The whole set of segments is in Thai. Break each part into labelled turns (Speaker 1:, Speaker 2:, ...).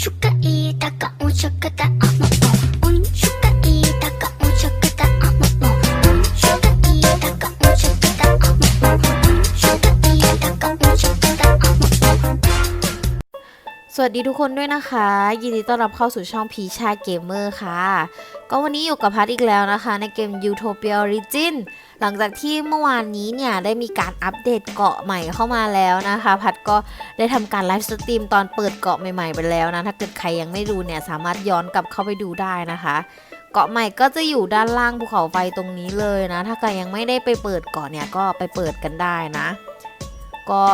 Speaker 1: สวัสดีทุกคนด้วยนะคะ ยินดีต้อนรับเข้าสู่ช่องพีชาเกมเมอร์ค่ะ ก็วันนี้อยู่กับพัทอีกแล้วนะคะ ในเกม Utopia Origin หลังจากที่เมื่อวานนี้เนี่ยได้มีการอัปเดตเกาะใหม่เข้ามาแล้วนะคะ พัดก็ได้ทำการไลฟ์สตรีมตอนเปิดเกาะใหม่ๆไปแล้วนะ ถ้าเกิดใครยังไม่ดูเนี่ยสามารถย้อนกลับเข้าไปดูได้นะคะเกาะใหม่ก็จะอยู่ด้านล่างภูเขาไฟตรงนี้เลยนะ ถ้าใครยังไม่ได้ไปเปิดเกาะเนี่ยก็ไปเปิดกันได้นะ ก็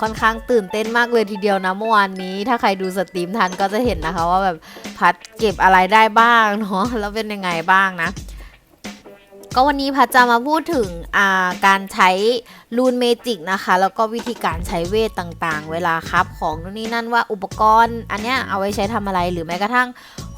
Speaker 1: ค่อนข้างตื่นเต้นมากเลยทีเดียวนะเมื่อวานนี้ ถ้าใครดูสตรีมทันก็จะเห็นนะคะว่าแบบพัดเก็บอะไรได้บ้างเนาะแล้วเป็นยังไงบ้างนะ ก็วันนี้พัดจะมาพูดถึงาการใช้ลูนเมจิกนะคะ แล้วก็วิธีการใช้เวทต่างๆ เวลาครับของนู่นนี่นั่นว่าอุปกรณ์อันเนี้ยเอาไว้ใช้ทำอะไรหรือแม้กระทั่ง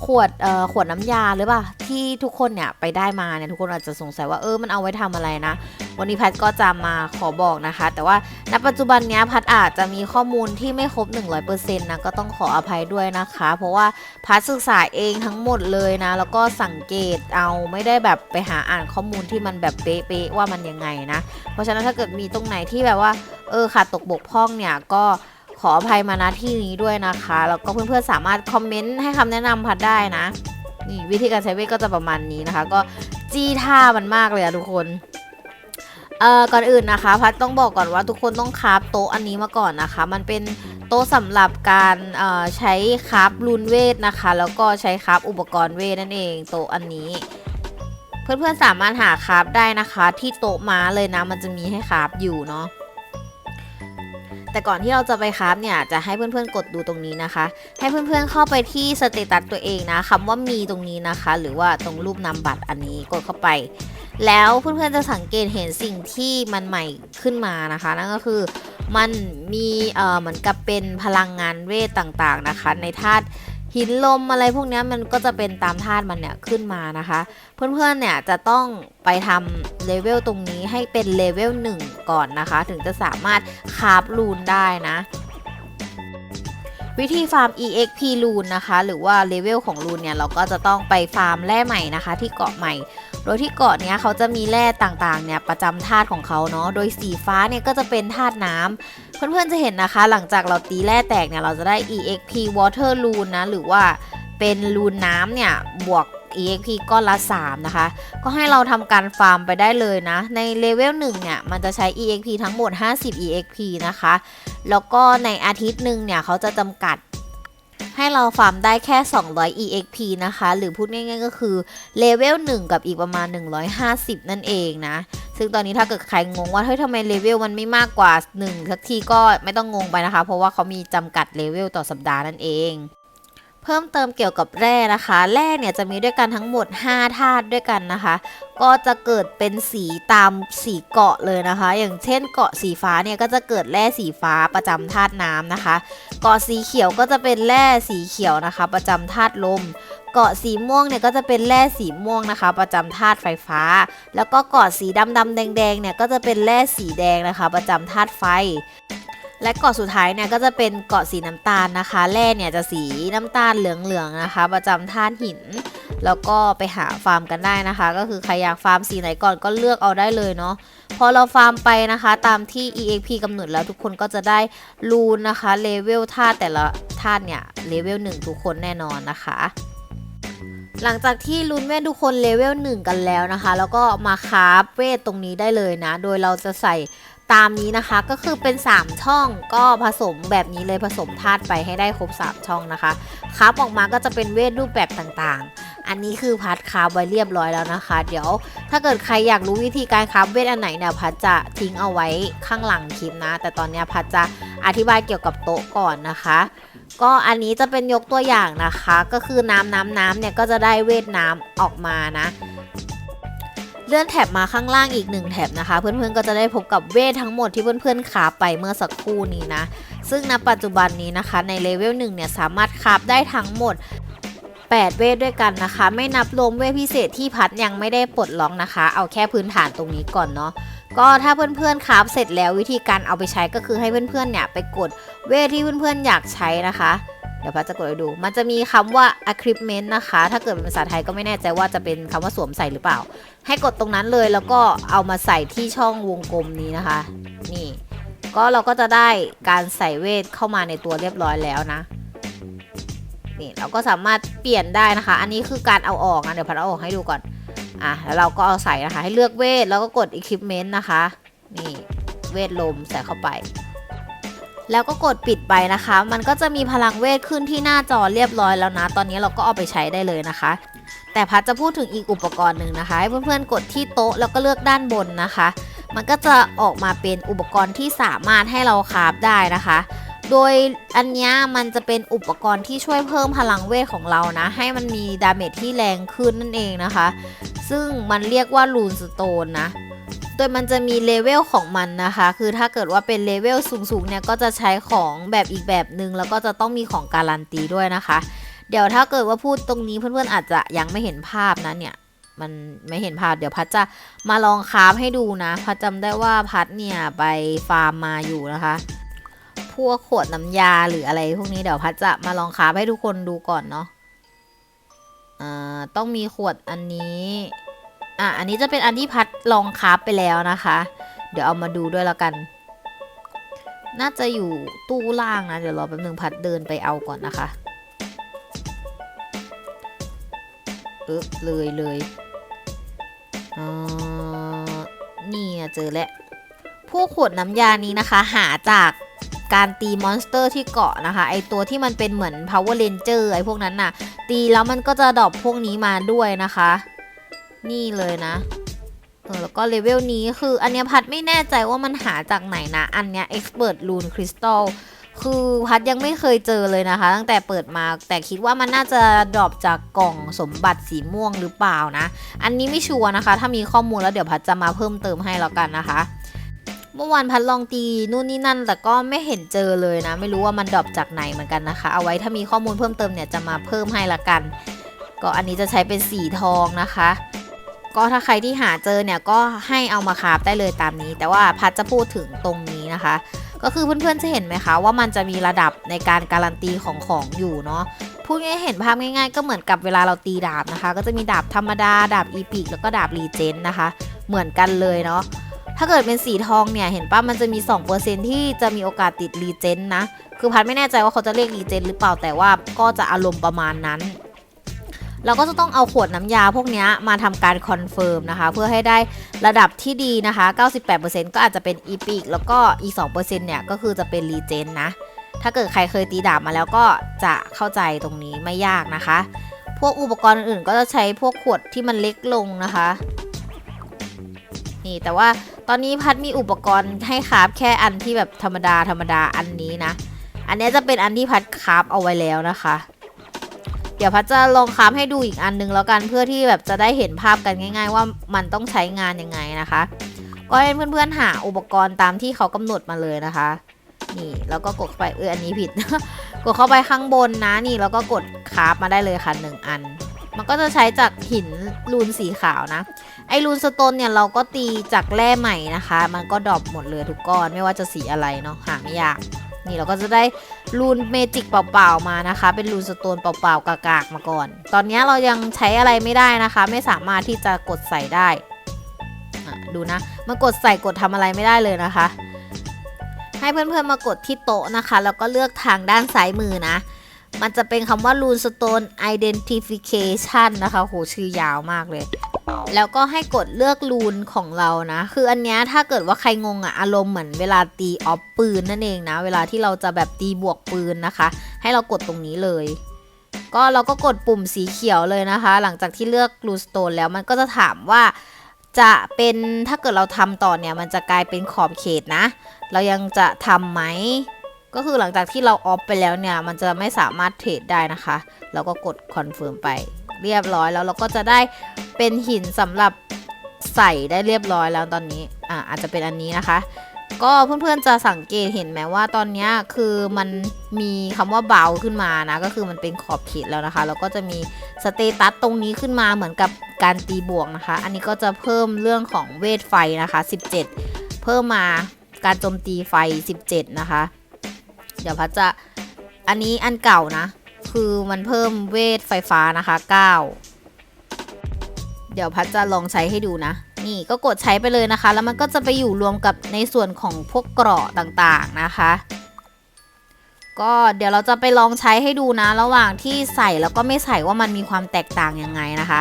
Speaker 1: ขวดเอ่อขวดน้ำยาหรือเปล่าที่ทุกคนเนี่ยไปได้มาเนี่ยทุกคนอาจจะสงสัยว่าเออมันเอาไว้ทำอะไรนะ วันนี้พัดก็จะมาขอบอกนะคะ แต่ว่าณปัจจุบันเนี้ยพัดอาจจะมีข้อมูลที่ไม่ครบ 100%นะก็ต้องขออภัยด้วยนะคะ เพราะว่าพัดศึกษาเองทั้งหมดเลยนะ แล้วก็สังเกตเอาไม่ได้แบบไปหาอ่านข้อมูลที่มันแบบเป๊ะๆว่ามันยังไงนะ เพราะฉะนั้นถ้าเกิดมีตรงไหนที่แบบว่าเออขาดตกบกพร่องเนี่ยก็ ออภัยมาณที่นี้ด้วยนะคะ แล้วก็เพื่อนๆสามารถคอมเมนต์ให้คำแนะนำพัดได้นะ นี่วิธีการใช้เวทก็จะประมาณนี้นะคะ ก็จี้ท่ามันมากเลยอะทุกคนเอ่อก่อนอื่นนะคะ พัดต้องบอกก่อนว่าทุกคนต้องคาฟโต๊ะอันนี้มาก่อนนะคะ มันเป็นโต๊ะสำหรับการเอ่อใช้คาฟรูนเวทนะคะ แล้วก็ใช้คาฟอุปกรณ์เวทนั่นเองโต๊ะอันนี้ เพื่อนๆสามารถหาคราฟได้นะคะ ที่โต๊ะม้าเลยนะมันจะมีให้คราฟอยู่เนาะ แต่ก่อนที่เราจะไปคราฟเนี่ยจะให้เพื่อนๆกดดูตรงนี้นะคะ ให้เพื่อนๆเข้าไปที่สเตตัสตัวเองนะคำว่ามีตรงนี้นะคะ หรือว่าตรงรูปนามบัตรอันนี้กดเข้าไป แล้วเพื่อนๆจะสังเกตเห็นสิ่งที่มันใหม่ขึ้นมานะคะ นั่นก็คือมันมีเอ่อเหมือนกับเป็นพลังงานเวทต่างๆนะคะ ในธาตุ หินลมอะไรพวกนี้มันก็จะเป็นตามธาตุมันเนี่ยขึ้นมานะคะ เพื่อนๆเนี่ยจะต้องไปทำเลเวลตรงนี้ให้เป็นเลเวล1ก่อนนะคะ ถึงจะสามารถคาบรูนได้นะวิธีฟาร์ม exp รูนนะคะ หรือว่าเลเวลของรูนเนี่ย เราก็จะต้องไปฟาร์มแร่ใหม่นะคะ ที่เกาะใหม่ โดยที่เกาะเนี้ยเขาจะมีแร่ต่างๆเนี่ยประจำธาตุของเขาเนาะ โดยสีฟ้าเนี่ยก็จะเป็นธาตุน้ำ เพื่อนๆจะเห็นนะคะ หลังจากเราตีแร่แตกเนี่ยเราจะได้ exp water rune นะ หรือว่าเป็นรูนน้ำเนี่ยบวก exp ก้อนละ 3 นะคะ ก็ให้เราทำการฟาร์มไปได้เลยนะ ในเลเวล1เนี่ย มันจะใช้ exp ทั้งหมด 50 exp นะคะ แล้วก็ในอาทิตย์หนึ่งเนี่ย เขาจะจำกัด ให้เราฟาร์มได้แค่ 200 exp นะคะ หรือพูดง่ายๆก็คือเลเวล1กับอีกประมาณ 150 นั่นเองนะ ซึ่งตอนนี้ถ้าเกิดใครงงว่าเฮ้ยทำไมเลเวลมันไม่มากกว่า 1 สักทีก็ไม่ต้องงงไปนะคะ เพราะว่าเขามีจำกัดเลเวลต่อสัปดาห์นั่นเอง เพิ่มเติมเกี่ยวกับแร่นะคะ แร่เนี่ยจะมีด้วยกันทั้งหมด 5 ธาตุด้วยกันนะคะ ก็จะเกิดเป็นสีตามสีเกาะเลยนะคะ อย่างเช่นเกาะสีฟ้าเนี่ยก็จะเกิดแร่สีฟ้าประจำธาตุน้ำนะคะ เกาะสีเขียวก็จะเป็นแร่สีเขียวนะคะ ประจำธาตุลม เกาะสีม่วงเนี่ยก็จะเป็นแร่สีม่วงนะคะ ประจำธาตุไฟฟ้า แล้วก็เกาะสีดำดำแดงแดงๆเนี่ยก็จะเป็นแร่สีแดงนะคะ ประจำธาตุไฟ และเกาะสุดท้ายเนี่ยก็จะเป็นเกาะสีน้ำตาลนะคะ แร่เนี่ยจะสีน้ำตาลเหลืองๆนะคะ ประจำธาตุหิน แล้วก็ไปหาฟาร์มกันได้นะคะ ก็คือใครอยากฟาร์มสีไหนก่อนก็เลือกเอาได้เลยเนาะพอเราฟาร์มไปนะคะ ตามที่ EXP กำหนดแล้วทุกคนก็จะได้รูนนะคะเลเวลธาตุแต่ละธาตุเนี่ยเลเวล1ทุกคนแน่นอนนะคะหลังจากที่ลุ้นเวททุกคนเลเวล1กันแล้วนะคะ แล้วก็มาคราฟเวทตรงนี้ได้เลยนะ โดยเราจะใส่ ตามนี้นะคะก็คือเป็น 3 ช่องก็ผสมแบบนี้เลยผสมธาตุไปให้ได้ครบ 3 ช่องนะคะคราฟออกมาก็จะเป็นเวทรูปแบบต่างๆ อันนี้คือพัดคราฟไว้เรียบร้อยแล้วนะคะ เดี๋ยวถ้าเกิดใครอยากรู้วิธีการคราฟเวทอันไหนเนี่ยพัดจะทิ้งเอาไว้ข้างหลังคลิปนะ แต่ตอนนี้พัดจะอธิบายเกี่ยวกับโต๊ะก่อนนะคะ ก็อันนี้จะเป็นยกตัวอย่างนะคะ ก็คือน้ำน้ำน้ำเนี่ยก็จะได้เวทน้ำออกมานะ เลื่อนแถบมาข้างล่างอีกหนึ่งแถบนะคะ เพื่อนๆก็จะได้พบกับเวททั้งหมดที่เพื่อนๆขาไปเมื่อสักครู่นี้นะ ซึ่งณปัจจุบันนี้นะคะในเลเวล1เนี่ยสามารถคาฟได้ทั้งหมด 8 เวทด้วยกันนะคะ ไม่นับรวมเวทพิเศษที่พัดยังไม่ได้ปลดล็อกนะคะ เอาแค่พื้นฐานตรงนี้ก่อนเนาะก็ถ้าเพื่อนๆคราฟเสร็จแล้ววิธีการเอาไปใช้ก็คือให้เพื่อนๆเนี่ยไปกดเวทที่เพื่อนๆอยากใช้นะคะ ดี๋ยวพัดจะกดให้ดู มันจะมีคำว่า equipment นะคะ ถ้าเกิดเป็นภาษาไทยก็ไม่แน่ใจว่าจะเป็นคำว่าสวมใส่หรือเปล่า ให้กดตรงนั้นเลยแล้วก็เอามาใส่ที่ช่องวงกลมนี้นะคะ นี่ ก็เราก็จะได้การใส่เวทเข้ามาในตัวเรียบร้อยแล้วนะ นี่เราก็สามารถเปลี่ยนได้นะคะ อันนี้คือการเอาออกนะเดี๋ยวพัดเอาออกให้ดูก่อน อะแล้วเราก็เอาใส่นะคะ ให้เลือกเวทแล้วก็กด equipment นะคะ นี่ เวทลมใส่เข้าไป แล้วก็กดปิดไปนะคะ มันก็จะมีพลังเวทขึ้นที่หน้าจอเรียบร้อยแล้วนะ ตอนนี้เราก็เอาไปใช้ได้เลยนะคะ แต่พัดจะพูดถึงอีกอุปกรณ์หนึ่งนะคะ ให้เพื่อนๆกดที่โต๊ะแล้วก็เลือกด้านบนนะคะ มันก็จะออกมาเป็นอุปกรณ์ที่สามารถให้เราคาฟได้นะคะ โดยอันนี้มันจะเป็นอุปกรณ์ที่ช่วยเพิ่มพลังเวทของเรานะ ให้มันมีดาเมจที่แรงขึ้นนั่นเองนะคะ ซึ่งมันเรียกว่าลูนสโตนนะ โดยมันจะมีเลเวลของมันนะคะ คือถ้าเกิดว่าเป็นเลเวลสูงๆเนี่ยก็จะใช้ของแบบอีกแบบหนึ่งแล้วก็จะต้องมีของการันตีด้วยนะคะ เดี๋ยวถ้าเกิดว่าพูดตรงนี้เพื่อนๆอาจจะยังไม่เห็นภาพนะเนี่ยมันไม่เห็นภาพเดี๋ยวพัดจะมาลองคราฟให้ดูนะ พัดจำได้ว่าพัดเนี่ยไปฟาร์มมาอยู่นะคะ พวกขวดน้ำยาหรืออะไรพวกนี้เดี๋ยวพัดจะมาลองคราฟให้ทุกคนดูก่อนเนาะต้องมีขวดอันนี้ อะอันนี้จะเป็นอันที่พัดลองคราฟไปแล้วนะคะ เดี๋ยวเอามาดูด้วยแล้วกัน น่าจะอยู่ตู้ล่างนะ เดี๋ยวรอแป๊บนึงพัดเดินไปเอาก่อนนะคะเออเลยเลยเออนี่เจอแล้วพวกขวดน้ำยานี้นะคะ หาจากการตีมอนสเตอร์ที่เกาะนะคะ ไอตัวที่มันเป็นเหมือน power ranger ไอพวกนั้นน่ะ ตีแล้วมันก็จะดรอปพวกนี้มาด้วยนะคะ นี่เลยนะเออแล้วก็เลเวลนี้คืออันเนี้ยพัดไม่แน่ใจว่ามันหาจากไหนนะ อันเนี้ย expert rune crystal คือพัดยังไม่เคยเจอเลยนะคะ ตั้งแต่เปิดมาแต่คิดว่ามันน่าจะดรอปจากกล่องสมบัติสีม่วงหรือเปล่านะ อันนี้ไม่ชัวร์นะคะ ถ้ามีข้อมูลแล้วเดี๋ยวพัดจะมาเพิ่มเติมให้แล้วกันนะคะ เมื่อวานพัดลองตีนู่นนี่นั่น แต่ก็ไม่เห็นเจอเลยนะ ไม่รู้ว่ามันดรอปจากไหนเหมือนกันนะคะ เอาไว้ถ้ามีข้อมูลเพิ่มเติมเนี่ยจะมาเพิ่มให้ละกัน ก็อันนี้จะใช้เป็นสีทองนะคะ ก็ถ้าใครที่หาเจอเนี่ยก็ให้เอามาคาฟได้เลยตามนี้ แต่ว่าพัดจะพูดถึงตรงนี้นะคะ ก็คือเพื่อนๆจะเห็นไหมคะว่ามันจะมีระดับในการการันตีของของอยู่เนาะพูดง่ายๆเห็นภาพง่ายๆ ก็เหมือนกับเวลาเราตีดาบนะคะ ก็จะมีดาบธรรมดา ดาบอีพิกแล้วก็ดาบรีเจนนะคะ เหมือนกันเลยเนาะถ้าเกิดเป็นสีทองเนี่ย เห็นป่ะมันจะมี 2%ที่จะมีโอกาสติดรีเจนนะ คือพัดไม่แน่ใจว่าเขาจะเรียกรีเจนหรือเปล่าแต่ว่าก็จะอารมณ์ประมาณนั้น เราก็จะต้องเอาขวดน้ำยาพวกนี้มาทำการคอนเฟิร์มนะคะ เพื่อให้ได้ระดับที่ดีนะคะ 98%ก็อาจจะเป็นอีพิกแล้วก็อีก 2%เนี่ยก็คือจะเป็นรีเจนนะ ถ้าเกิดใครเคยตีดาบมาแล้วก็จะเข้าใจตรงนี้ไม่ยากนะคะ พวกอุปกรณ์อื่นก็จะใช้พวกขวดที่มันเล็กลงนะคะนี่แต่ว่าตอนนี้พัดมีอุปกรณ์ให้คราฟแค่อันที่แบบธรรมดาธรรมดาอันนี้นะ อันนี้จะเป็นอันที่พัดคราฟเอาไว้แล้วนะคะ เดี๋ยวพัดจะลองคาฟให้ดูอีกอันนึงแล้วกันเพื่อที่แบบจะได้เห็นภาพกันง่าย ๆ ว่ามันต้องใช้งานยังไงนะคะ ก็ให้เพื่อนๆหาอุปกรณ์ตามที่เขากำหนดมาเลยนะคะนี่แล้วก็กดเข้าไปเอออันนี้ผิด กดเข้าไปข้างบนนะนี่แล้วก็กดคราฟมาได้เลยค่ะหนึ่งอัน มันก็จะใช้จากหินรูนสีขาวนะ ไอรูนสโตนเนี่ยเราก็ตีจากแร่ใหม่นะคะ มันก็ดรอปหมดเลยทุกก้อนไม่ว่าจะสีอะไรเนาะหาไม่ยาก นี่เราก็จะได้รูนเมจิกเปล่าๆมานะคะ เป็นรูนสโตนเปล่าๆกากๆมาก่อน ตอนนี้เรายังใช้อะไรไม่ได้นะคะ ไม่สามารถที่จะกดใส่ได้ดูนะมากดใส่กดทำอะไรไม่ได้เลยนะคะ ให้เพื่อนๆมากดที่โต๊ะนะคะ แล้วก็เลือกทางด้านซ้ายมือนะมันจะเป็นคำว่า Rune Stone Identification นะคะ โห ชื่อยาวมากเลย แล้วก็ให้กดเลือกรูนของเรานะ คืออันเนี้ยถ้าเกิดว่าใครงงอะอารมณ์เหมือนเวลาตีออฟปืนนั่นเองนะ เวลาที่เราจะแบบตีบวกปืนนะคะ ให้เรากดตรงนี้เลย ก็เราก็กดปุ่มสีเขียวเลยนะคะ หลังจากที่เลือกรูสโตนแล้วมันก็จะถามว่าจะเป็นถ้าเกิดเราทำต่อเนี่ยมันจะกลายเป็นขอบเขตนะ เรายังจะทำไหมก็คือหลังจากที่เราออฟไปแล้วเนี่ย มันจะไม่สามารถเทรดได้นะคะเราก็กดคอนเฟิร์มไป เรียบร้อยแล้วเราก็จะได้เป็นหินสำหรับใส่ได้เรียบร้อยแล้วตอนนี้อ่าอาจจะเป็นอันนี้นะคะ ก็เพื่อนๆจะสังเกตเห็นไหมว่าตอนนี้คือมันมีคำว่าเบาขึ้นมานะ ก็คือมันเป็นขอบเขตแล้วนะคะ แล้วก็จะมีสเตตัสตรงนี้ขึ้นมาเหมือนกับการตีบวกนะคะ อันนี้ก็จะเพิ่มเรื่องของเวทไฟนะคะ 17 เพิ่มมาการโจมตีไฟ 17 นะคะ เดี๋ยวพัดจะอันนี้อันเก่านะ คือมันเพิ่มเวทไฟฟ้านะคะ 9 เดี๋ยวพัดจะลองใช้ให้ดูนะ นี่ก็กดใช้ไปเลยนะคะ แล้วมันก็จะไปอยู่รวมกับในส่วนของพวกเกราะต่างๆนะคะ ก็เดี๋ยวเราจะไปลองใช้ให้ดูนะ ระหว่างที่ใส่แล้วก็ไม่ใส่ว่ามันมีความแตกต่างยังไงนะคะ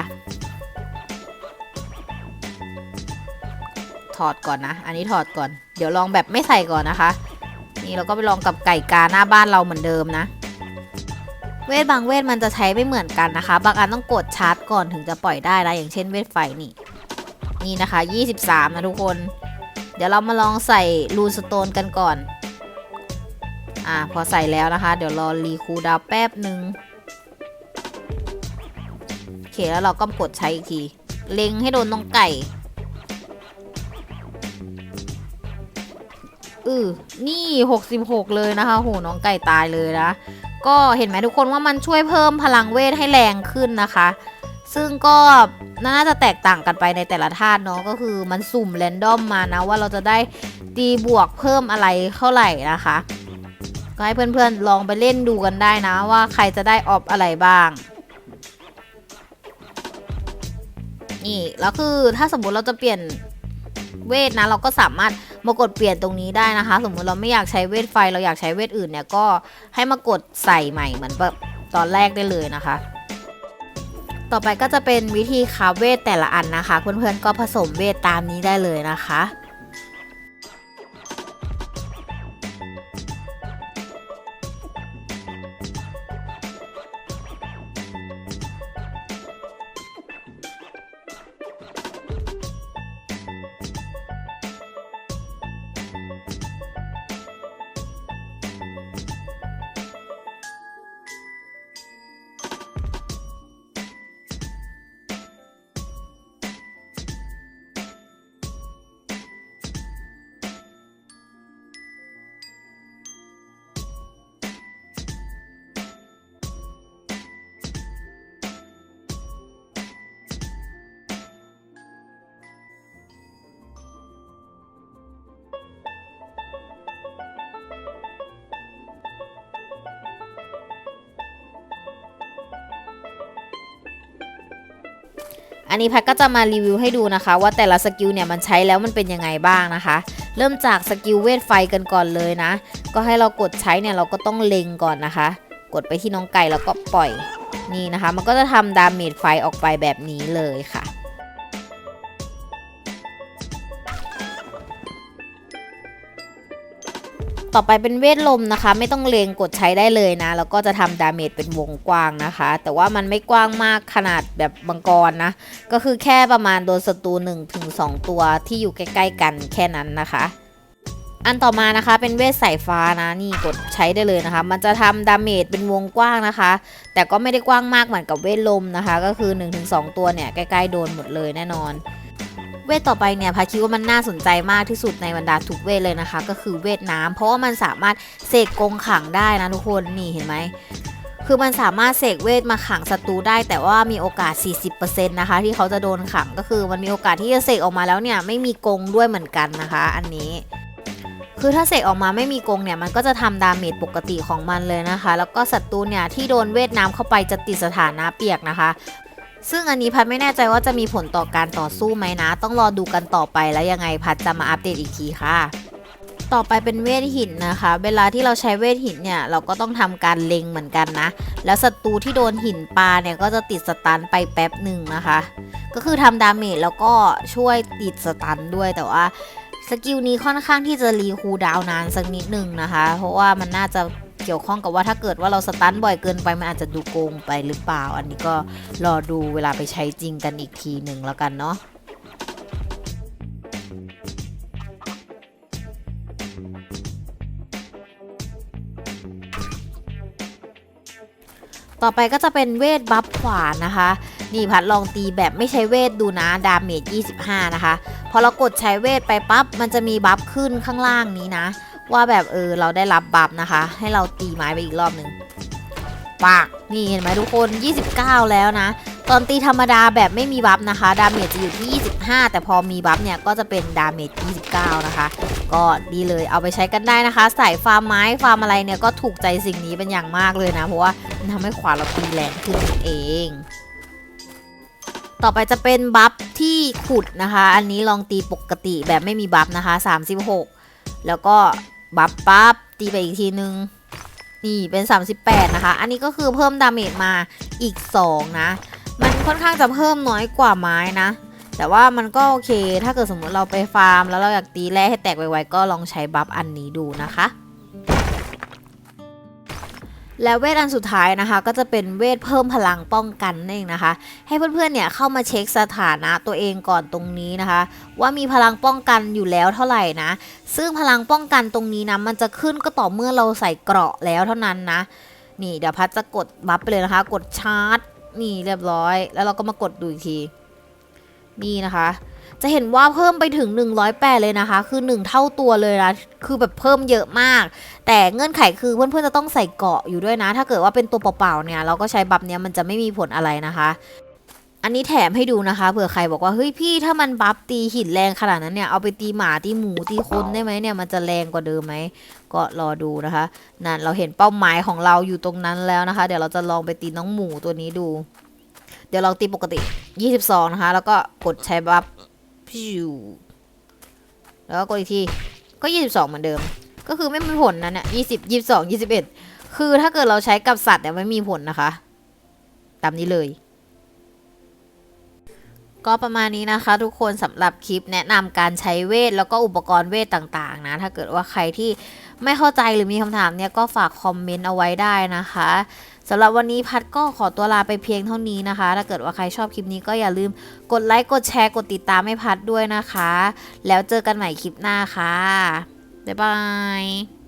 Speaker 1: ถอดก่อนนะ อันนี้ถอดก่อน เดี๋ยวลองแบบไม่ใส่ก่อนนะคะ นี่เราก็ไปลองกับไก่กาหน้าบ้านเราเหมือนเดิมนะ เวทบางเวทมันจะใช้ไม่เหมือนกันนะคะ บางอันต้องกดชาร์จก่อนถึงจะปล่อยได้นะอย่างเช่นเวทไฟนี่ นี่นะคะ 23 นะทุกคน เดี๋ยวเรามาลองใส่รูนสโตนกันก่อน อ่าพอใส่แล้วนะคะ เดี๋ยวรอรีคูดาวแป๊บหนึ่งโอเคแล้วเราก็กดใช้อีกที เล็งให้โดนตรงไก่อือนี่ 66 เลยนะคะโหน้องไก่ตายเลยนะ ก็เห็นไหมทุกคนว่ามันช่วยเพิ่มพลังเวทให้แรงขึ้นนะคะ ซึ่งก็น่าจะแตกต่างกันไปในแต่ละธาตุเนาะก็คือมันสุ่มแรนดอมมานะว่าเราจะได้ตีบวกเพิ่มอะไรเท่าไหร่นะคะ ก็ให้เพื่อนๆลองไปเล่นดูกันได้นะว่าใครจะได้ออฟอะไรบ้างนี่แล้วคือถ้าสมมุติเราจะเปลี่ยนเวทนะเราก็สามารถ มากดเปลี่ยนตรงนี้ได้นะคะ สมมุติเราไม่อยากใช้เวทไฟ เราอยากใช้เวทอื่นเนี่ยก็ให้มากดใส่ใหม่เหมือนแบบตอนแรกได้เลยนะคะ ต่อไปก็จะเป็นวิธีคาฟเวทแต่ละอันนะคะ เพื่อนๆก็ผสมเวทตามนี้ได้เลยนะคะ อันนี้แพทก็จะมารีวิวให้ดูนะคะ ว่าแต่ละสกิลเนี่ยมันใช้แล้วมันเป็นยังไงบ้างนะคะ เริ่มจากสกิลเวทไฟกันก่อนเลยนะ ก็ให้เรากดใช้เนี่ยเราก็ต้องเล็งก่อนนะคะ กดไปที่น้องไก่แล้วก็ปล่อยนี่นะคะ มันก็จะทำดาเมจไฟออกไปแบบนี้เลยค่ะ ต่อไปเป็นเวทลมนะคะ ไม่ต้องเลงกดใช้ได้เลยนะ แล้วก็จะทำดาเมจเป็นวงกว้างนะคะ แต่ว่ามันไม่กว้างมากขนาดแบบมังกรนะ ก็คือแค่ประมาณโดนศัตรู1ถึง2ตัวที่อยู่ใกล้ๆกันแค่นั้นนะคะอันต่อมานะคะเป็นเวทสายฟ้านะนี่กดใช้ได้เลยนะคะ มันจะทำดาเมจเป็นวงกว้างนะคะ แต่ก็ไม่ได้กว้างมากเหมือนกับเวทลมนะคะ ก็คือ 1-2 ตัวเนี่ยใกล้ๆโดนหมดเลยแน่นอน เวทต่อไปเนี่ยพาคิดว่ามันน่าสนใจมากที่สุดในบรรดาทุกเวทเลยนะคะ ก็คือเวทน้ำเพราะว่ามันสามารถเสกกงขังได้นะทุกคนนี่เห็นไหมคือมันสามารถเสกเวทมาขังศัตรูได้ แต่ว่ามีโอกาส 40%นะคะ ที่เขาจะโดนขังก็คือมันมีโอกาสที่จะเสกออกมาแล้วเนี่ยไม่มีกงด้วยเหมือนกันนะคะ อันนี้ คือถ้าเสกออกมาไม่มีกงเนี่ยมันก็จะทำดาเมจปกติของมันเลยนะคะ แล้วก็ศัตรูเนี่ยที่โดนเวทน้ำเข้าไปจะติดสถานะเปียกนะคะ ซึ่งอันนี้พัดไม่แน่ใจว่าจะมีผลต่อการต่อสู้ไหมนะ ต้องรอดูกันต่อไปแล้วยังไงพัดจะมาอัปเดตอีกทีค่ะ ต่อไปเป็นเวทหินนะคะ เวลาที่เราใช้เวทหินเนี่ยเราก็ต้องทำการเล็งเหมือนกันนะ แล้วศัตรูที่โดนหินปลาเนี่ยก็จะติดสตันไปแป๊บหนึ่งนะคะ ก็คือทำดาเมจแล้วก็ช่วยติดสตันด้วยแต่ว่าสกิลนี้ค่อนข้างที่จะรีคูลดาวน์นานสักนิดหนึ่งนะคะ เพราะว่ามันน่าจะ เกี่ยวข้องกับว่าถ้าเกิดว่าเราสตันบ่อยเกินไปมันอาจจะดูโกงไปหรือเปล่า อันนี้ก็รอดูเวลาไปใช้จริงกันอีกทีหนึ่งแล้วกันเนาะต่อไปก็จะเป็นเวทบัฟขวานนะคะ นี่พัดลองตีแบบไม่ใช้เวทดูนะ ดาเมจ 25 นะคะ พอเรากดใช้เวทไปปั๊บ มันจะมีบัฟขึ้นข้างล่างนี้นะ ว่าแบบเออเราได้รับบัฟนะคะ ให้เราตีไม้ไปอีกรอบหนึ่งปากนี่เห็นไหมทุกคน 29 แล้วนะ ตอนตีธรรมดาแบบไม่มีบัฟนะคะ ดาเมจจะอยู่ที่ 25 แต่พอมีบัฟเนี่ยก็จะเป็นดาเมจ 29 นะคะ ก็ดีเลยเอาไปใช้กันได้นะคะใส่ฟาร์มไม้ฟาร์มอะไรเนี่ยก็ถูกใจสิ่งนี้เป็นอย่างมากเลยนะ เพราะว่ามันทำให้ขวานเราตีแรงขึ้นนั่นเองต่อไปจะเป็นบัฟที่ขุดนะคะ อันนี้ลองตีปกติแบบไม่มีบัฟนะคะ 36 แล้วก็ บัฟปั๊บตีไปอีกทีนึง นี่เป็น 38 นะคะ อันนี้ก็คือเพิ่มดาเมจมาอีก 2 นะ มันค่อนข้างจะเพิ่มน้อยกว่าไม้นะ แต่ว่ามันก็โอเค ถ้าเกิดสมมติเราไปฟาร์ม แล้วเราอยากตีแร่ให้แตกไวๆก็ลองใช้บัฟอันนี้ดูนะคะ แล้วเวทอันสุดท้ายนะคะ ก็จะเป็นเวทเพิ่มพลังป้องกันนั่นเองนะคะ ให้เพื่อนๆเนี่ยเข้ามาเช็คสถานะตัวเองก่อนตรงนี้นะคะ ว่ามีพลังป้องกันอยู่แล้วเท่าไหร่นะ ซึ่งพลังป้องกันตรงนี้นะมันจะขึ้นก็ต่อเมื่อเราใส่เกราะแล้วเท่านั้นนะ นี่เดี๋ยวพัดจะกดบัฟไปเลยนะคะ กดชาร์จนี่เรียบร้อย แล้วเราก็มากดดูอีกที นี่นะคะ จะเห็นว่าเพิ่มไปถึง 108 เลยนะคะ คือ 1 เท่าตัวเลยนะ คือแบบเพิ่มเยอะมาก แต่เงื่อนไขคือเพื่อนๆจะต้องใส่เกาะอยู่ด้วยนะ ถ้าเกิดว่าเป็นตัวเปล่าๆเนี่ย เราก็ใช้บัฟเนี้ยมันจะไม่มีผลอะไรนะคะอันนี้แถมให้ดูนะคะเผื่อใครบอกว่าเฮ้ยพี่ถ้ามันบัฟตีหินแรงขนาดนั้นเนี่ยเอาไปตีหมาตีหมูตีคนได้ไหมเนี่ยมันจะแรงกว่าเดิมไหมก็รอดูนะคะนั่นเราเห็นเป้าหมายของเราอยู่ตรงนั้นแล้วนะคะ เดี๋ยวเราจะลองไปตีน้องหมูตัวนี้ดู เดี๋ยวเราตีปกติ 22 นะคะ แล้วก็กดใช้บัฟ พิวแล้วก็กดอีกที ก็ 22 เหมือนเดิม ก็คือไม่มีผลนั่นอะยี่สิบยี่สิบสองยี่สิบเอ็ดคือถ้าเกิดเราใช้กับสัตว์แต่ไม่มีผลนะคะ ตามนี้เลย ก็ประมาณนี้นะคะ ทุกคนสำหรับคลิปแนะนำการใช้เวท แล้วก็อุปกรณ์เวทต่างๆ นะ ถ้าเกิดว่าใครที่ไม่เข้าใจหรือมีคำถามเนี่ยก็ฝากคอมเมนต์เอาไว้ได้นะคะสำหรับวันนี้พัดก็ขอตัวลาไปเพียงเท่านี้นะคะ ถ้าเกิดว่าใครชอบคลิปนี้ก็อย่าลืมกดไลค์กดแชร์กดติดตามให้พัดด้วยนะคะ แล้วเจอกันใหม่คลิปหน้าค่ะบ๊ายบาย